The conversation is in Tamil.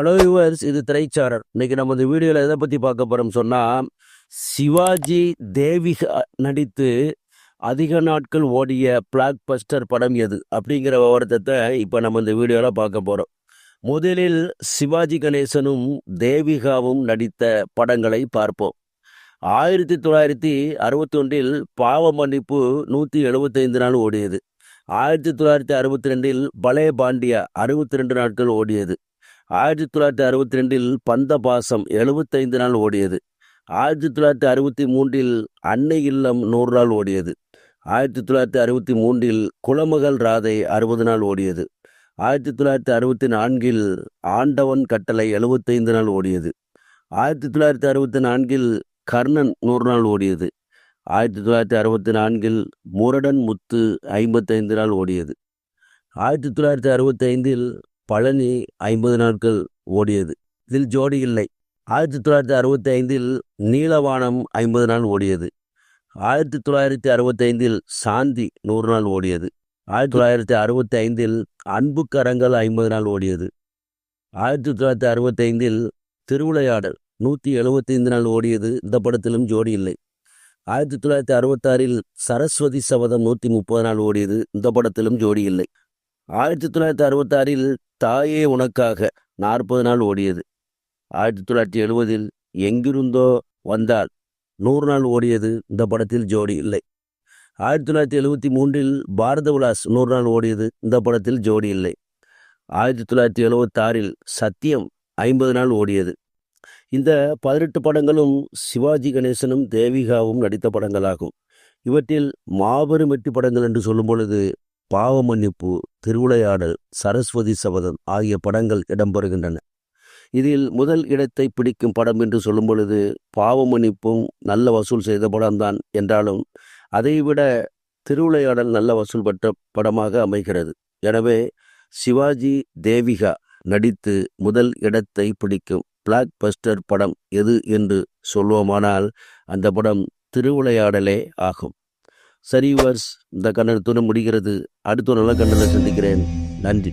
ஹலோ யுவர்ஸ் இது திரைச்சாரர். இன்னைக்கு நம்ம இந்த வீடியோவில் எதை பற்றி பார்க்க போகிறோம் சொன்னால் சிவாஜி தேவிகா நடித்து அதிக நாட்கள் ஓடிய பிளாக் பஸ்டர் படம் எது அப்படிங்கிற விவரத்தை இப்போ நம்ம இந்த வீடியோவில் பார்க்க போகிறோம் முதலில் சிவாஜி கணேசனும் தேவிகாவும் நடித்த படங்களை பார்ப்போம். ஆயிரத்தி தொள்ளாயிரத்தி அறுபத்தி ஒன்றில் பாவ மன்னிப்பு நூற்றி எழுபத்தைந்து நாள் ஓடியது. ஆயிரத்தி தொள்ளாயிரத்தி அறுபத்தி ரெண்டில் பலே பாண்டியா அறுபத்தி ரெண்டு நாட்கள் ஓடியது. ஆயிரத்தி தொள்ளாயிரத்தி அறுபத்தி ரெண்டில் பந்த பாசம் எழுபத்தைந்து நாள் ஓடியது. ஆயிரத்தி தொள்ளாயிரத்தி அறுபத்தி மூன்றில் அன்னை இல்லம் நூறு நாள் ஓடியது. ஆயிரத்தி தொள்ளாயிரத்தி அறுபத்தி மூன்றில் குலமகள் ராதை அறுபது நாள் ஓடியது. ஆயிரத்தி தொள்ளாயிரத்தி அறுபத்தி நான்கில் ஆண்டவன் கட்டளை எழுபத்தைந்து நாள் ஓடியது. ஆயிரத்தி தொள்ளாயிரத்தி அறுபத்தி நான்கில் கர்ணன் நூறு நாள் ஓடியது. ஆயிரத்தி தொள்ளாயிரத்தி அறுபத்தி நான்கில் முரடன் முத்து ஐம்பத்தைந்து நாள் ஓடியது. ஆயிரத்தி தொள்ளாயிரத்தி அறுபத்தைந்தில் பழனி ஐம்பது நாட்கள் ஓடியது. இதில் ஜோடி இல்லை. ஆயிரத்தி தொள்ளாயிரத்தி அறுபத்தி ஐந்தில் நீலவானம் ஐம்பது நாள் ஓடியது. ஆயிரத்தி தொள்ளாயிரத்தி அறுபத்தி ஐந்தில் சாந்தி நூறு நாள் ஓடியது. ஆயிரத்தி தொள்ளாயிரத்தி அறுபத்தி ஐந்தில் அன்பு கரங்கள் ஐம்பது நாள் ஓடியது. ஆயிரத்தி தொள்ளாயிரத்தி அறுபத்தி ஐந்தில் திருவிளையாடல் நூற்றி எழுபத்தைந்து நாள் ஓடியது. இந்த படத்திலும் ஜோடி இல்லை. ஆயிரத்தி தொள்ளாயிரத்தி அறுபத்தாறில் சரஸ்வதி சபதம் நூற்றி முப்பது நாள் ஓடியது. இந்த படத்திலும் ஜோடி இல்லை. ஆயிரத்தி தொள்ளாயிரத்தி அறுபத்தாறில் தாயே உனக்காக நாற்பது நாள் ஓடியது. ஆயிரத்தி தொள்ளாயிரத்தி எழுபதில் எங்கிருந்தோ வந்தால் நூறு நாள் ஓடியது இந்த படத்தில் ஜோடி இல்லை. ஆயிரத்தி தொள்ளாயிரத்தி எழுபத்தி மூன்றில் பாரத விலாஸ் நூறு நாள் ஓடியது இந்த படத்தில் ஜோடி இல்லை. ஆயிரத்தி தொள்ளாயிரத்தி எழுபத்தாறில் சத்தியம் ஐம்பது நாள் ஓடியது. இந்த பதினெட்டு படங்களும் சிவாஜி கணேசனும் தேவிகாவும் நடித்த படங்களாகும். இவற்றில் மாபெரும் வெற்றி படங்கள் என்று சொல்லும் பொழுது பாவமன்னிப்பு திருவிளையாடல் சரஸ்வதி சபதம் ஆகிய படங்கள் இடம்பெறுகின்றன. இதில் முதல் இடத்தை பிடிக்கும் படம் என்று சொல்லும் பொழுது பாவமன்னிப்பும் நல்ல வசூல் செய்த படம்தான் என்றாலும் அதைவிட திருவிளையாடல் நல்ல வசூல் பெற்ற படமாக அமைகிறது. எனவே சிவாஜி தேவிகா நடித்து முதல் இடத்தை பிடிக்கும் பிளாக் பஸ்டர் படம் எது என்று சொல்வோமானால் அந்த படம் திருவிளையாடலே ஆகும். சரி வர்ஸ் இந்த கண்ணத்துடன் முடிகிறது. அடுத்த நல்ல கண்ணனை சந்திக்கிறேன். நன்றி.